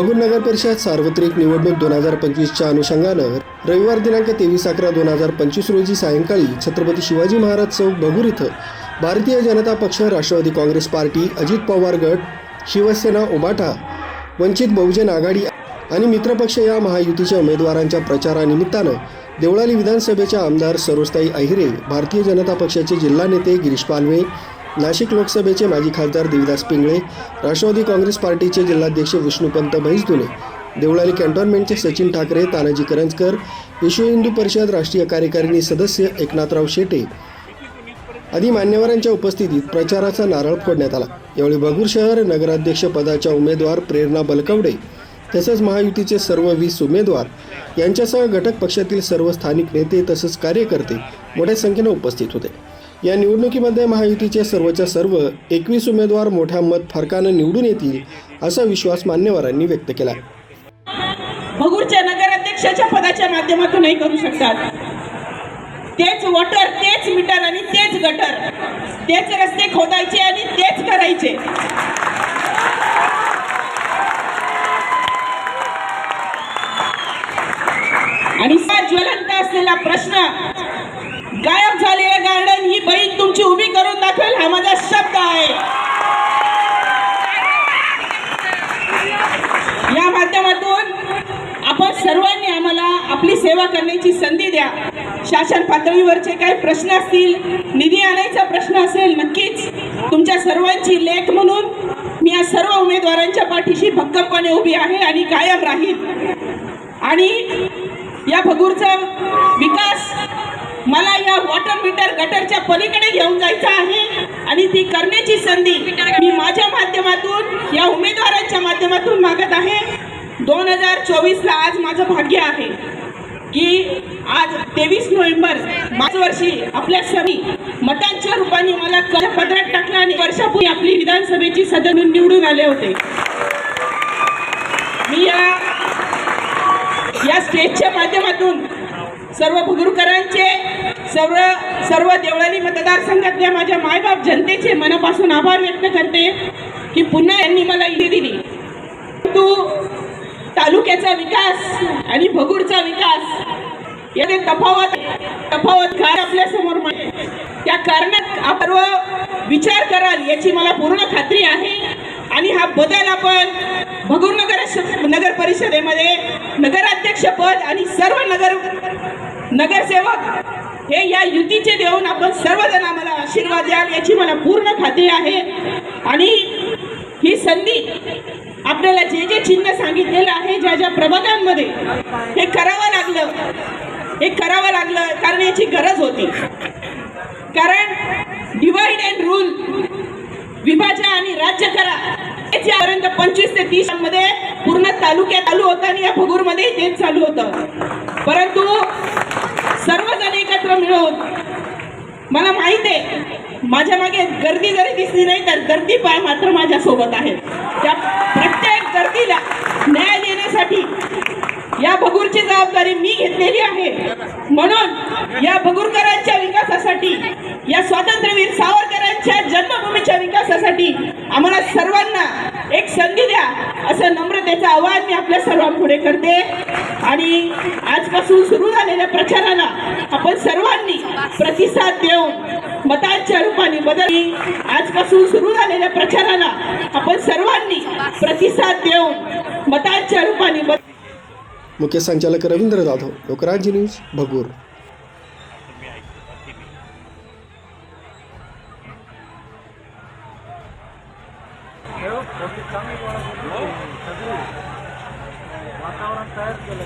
बगूर नगर परिषद सार्वत्रिक निवडणूक दोन हजार पंचवीसच्या अनुषंगानं रविवार दिनांक तेवीस अकरा दोन हजार पंचवीस रोजी सायंकाळी छत्रपती शिवाजी महाराज चौक बगूर इथं भारतीय जनता पक्ष राष्ट्रवादी काँग्रेस पार्टी अजित पवार गट शिवसेना उमाठा वंचित बहुजन आघाडी आणि मित्रपक्ष या महायुतीच्या उमेदवारांच्या प्रचारानिमित्तानं देवळाली विधानसभेच्या आमदार सरोजताई अहिरे भारतीय जनता पक्षाचे जिल्हा नेते गिरीश पालवे नाशिक लोकसभेचे माजी खासदार देविदास पिंगळे राष्ट्रवादी काँग्रेस पार्टीचे जिल्हाध्यक्ष विष्णुपंत म्हैसदुले देवळाली कॅन्टॉन्मेंटचे सचिन ठाकरे तानाजी करंजकर विश्व हिंदू परिषद राष्ट्रीय कार्यकारिणी सदस्य एकनाथराव शेटे आदी मान्यवरांच्या उपस्थितीत प्रचाराचा नारळ फोडण्यात आला. यावेळी बगूर शहर नगराध्यक्ष पदाच्या उमेदवार प्रेरणा बलकवडे तसंच महायुतीचे सर्व वीस उमेदवार यांच्यासह घटक पक्षातील सर्व स्थानिक नेते तसंच कार्यकर्ते मोठ्या संख्येनं उपस्थित होते. या निवडणुकीमध्ये महायुतीचे सर्वच्या सर्व एकवीस उमेदवार मोठ्या मत फरकानं निवडून येतील असा विश्वास मान्यवरांनी व्यक्त केला. भगूरच्या नगराध्यक्षाच्या पदाच्या माध्यमातूनही करू शकतात. तेच वॉटर तेच मीटर आणि तेच गटर. तेच रस्ते खोदायचे आणि तेच करायचे. आणि हा ज्वलंत असलेला प्रश्न गायब झालेलं गार्डन. ही बहीण तुमची उभी करून दाखवेल. हा माझा शब्द आहे. या माध्यमातून आपण सर्वांनी आम्हाला आपली सेवा करण्याची संधी द्या. शासन पातळीवरचे काही प्रश्न असतील निधी आणायचा प्रश्न असेल नक्कीच तुमच्या सर्वांची लेख म्हणून मी या सर्व उमेदवारांच्या पाठीशी भक्कमपणे उभी आहे आणि कायम राहील आणि या भगूरचा विकास मला या वॉटर मीटर गटरच्या पलीकडे घेऊन जायचं आहे. आणि ती करण्याची संधी मी माझ्या माध्यमातून या उमेदवारांच्या माध्यमातून मागत आहे. दोन हजार चोवीसला आज माझं भाग्य आहे की आज तेवीस नोव्हेंबर मार्च वर्षी आपल्या सभी मतांच्या रूपाने मला कर पदरात टाकलं आणि वर्षापूर्वी आपली विधानसभेची सदन निवडून आले होते. मी या या स्टेजच्या माध्यमातून सर्व भगुरकरांचे सर्व सर्व देवळाली मतदारसंघातल्या माझ्या मायबाप जनतेचे मनापासून आभार व्यक्त करते की पुन्हा यांनी मला इथे दिली. तू तालुक्याचा विकास आणि भगूरचा विकास याने तफावत तफावत काय आपल्यासमोर त्या कारणात आपण विचार कराल याची मला पूर्ण खात्री आहे. आणि हा बदल आपण भगूर नगर नगर परिषदेमध्ये नगराध्यक्षपद आणि सर्व नगर नगरसेवक हे या युतीचे देऊन आपण सर्वजण आम्हाला आशीर्वाद द्याल याची मला पूर्ण खात्री आहे. आणि ही संधी आपल्याला जे जे चिन्ह सांगितलेलं आहे ज्या ज्या प्रबंधांमध्ये हे करावं लागलं हे करावं लागलं कारण याची गरज होती. कारण डिवाइड अँड रूल विभाजन आणि राज्य करा याच्यापर्यंत पंचवीस ते तीसमध्ये पूर्ण तालुक्यात चालू होतं आणि या भगूरमध्ये तेच चालू होतं. परंतु मला माहीत आहे माझ्या मागे गर्दी जरी दिसली नाही तर गर्दी पाय मात्र माझ्यासोबत आहे. त्या प्रत्येक गर्दीला न्याय देण्यासाठी या भगूरची जबाबदारी मी घेतलेली आहे. म्हणून या भगूरकरांच्या विकासासाठी या स्वातंत्र्यवीर सावरकरांच्या जन्मभूमीच्या विकासासाठी आम्हाला सर्वांना एक संधी द्या असं नम्रतेचं आवाहन मी आपल्या सर्वांपुढे करते. आणि आजपासून सुरू झालेल्या प्रचाराला आपण सर्वांनी प्रतिसाद देऊन मतांच्या रूपाने बदल आजपासून सुरू झालेल्या प्रचाराला आपण सर्वांनी प्रतिसाद देऊन मतांच्या रूपाने बदल मुख्य संचालक रवींद्र जाधव लोकराज्य न्यूज भगूर. वातावरण तयार केलं